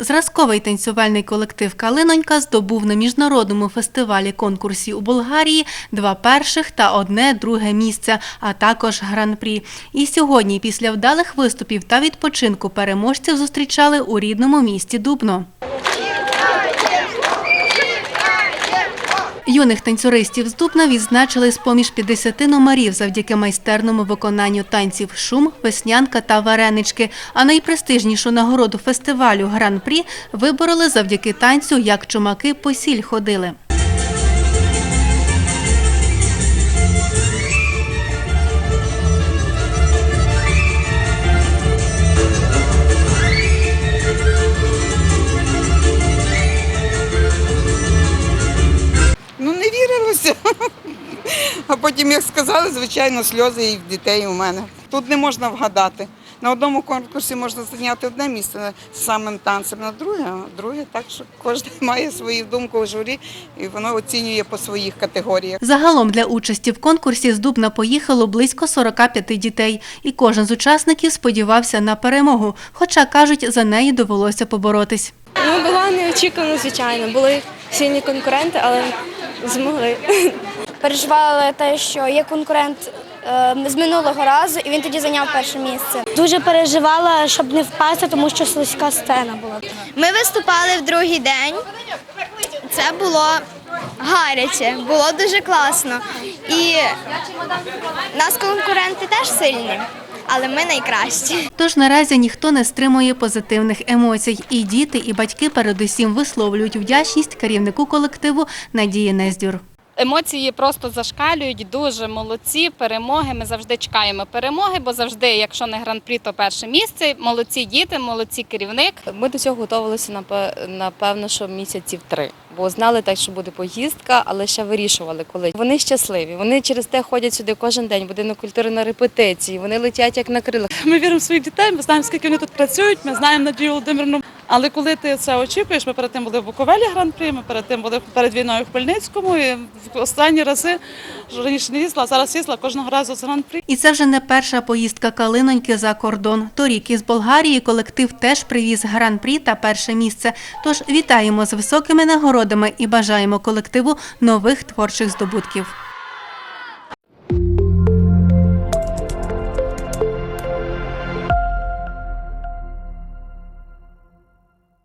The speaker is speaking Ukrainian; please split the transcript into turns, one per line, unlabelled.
Зразковий танцювальний колектив Калинонька здобув на міжнародному фестивалі конкурсі у Болгарії два перших та одне друге місце, а також гран-прі. І сьогодні, після вдалих виступів та відпочинку, переможців зустрічали у рідному місті Дубно. Юних танцюристів з Дубна відзначили з-поміж 50 номерів завдяки майстерному виконанню танців шум, веснянка та варенички. А найпрестижнішу нагороду фестивалю Гран-прі вибороли завдяки танцю Як чумаки по сіль ходили.
А потім, як сказали, звичайно, сльози і в дітей у мене. Тут не можна вгадати. На одному конкурсі можна зайняти одне місце з самим танцем, на друге, а друге так, що кожен має свою думку у журі і воно оцінює по своїх категоріях.
Загалом для участі в конкурсі з Дубна поїхало близько 45 дітей, і кожен з учасників сподівався на перемогу. Хоча кажуть, за неї довелося поборотись.
Ну, було неочікувано, звичайно. Були сильні конкуренти, але змогли.
переживали те, що є конкурент е, з минулого разу, і він тоді зайняв перше місце. Дуже переживала, щоб не впасти, тому що слизька сцена була.
Ми виступали в другий день. Це було гаряче, було дуже класно. І нас конкуренти теж сильні, але ми найкращі.
Тож наразі ніхто не стримує позитивних емоцій. І діти, і батьки передусім висловлюють вдячність керівнику колективу Надії Нездюр.
Емоції просто зашкалюють, дуже молодці. Перемоги. Ми завжди чекаємо перемоги, бо завжди, якщо не гран-прі, то перше місце. Молодці діти, молодці керівник.
Ми до цього готувалися напе- напевно, що місяців три. Бо знали так, що буде поїздка, але ще вирішували, коли вони щасливі. Вони через те ходять сюди кожен день, будинок культури на репетиції. Вони летять як на крилах.
Ми віримо в своїх дітей, ми знаємо, скільки вони тут працюють, ми знаємо Надію Володимирівну. Але коли ти це очікуєш, ми перед тим були в Буковелі гран-прі, ми перед тим були перед війною в Хмельницькому. І в останні рази раніше не їздила, зараз їздила кожного разу з гран-прі.
І це вже не перша поїздка Калиноньки за кордон. Торік із Болгарії колектив теж привіз гран-прі та перше місце. Тож вітаємо з високими нагородами і бажаємо колективу нових творчих здобутків.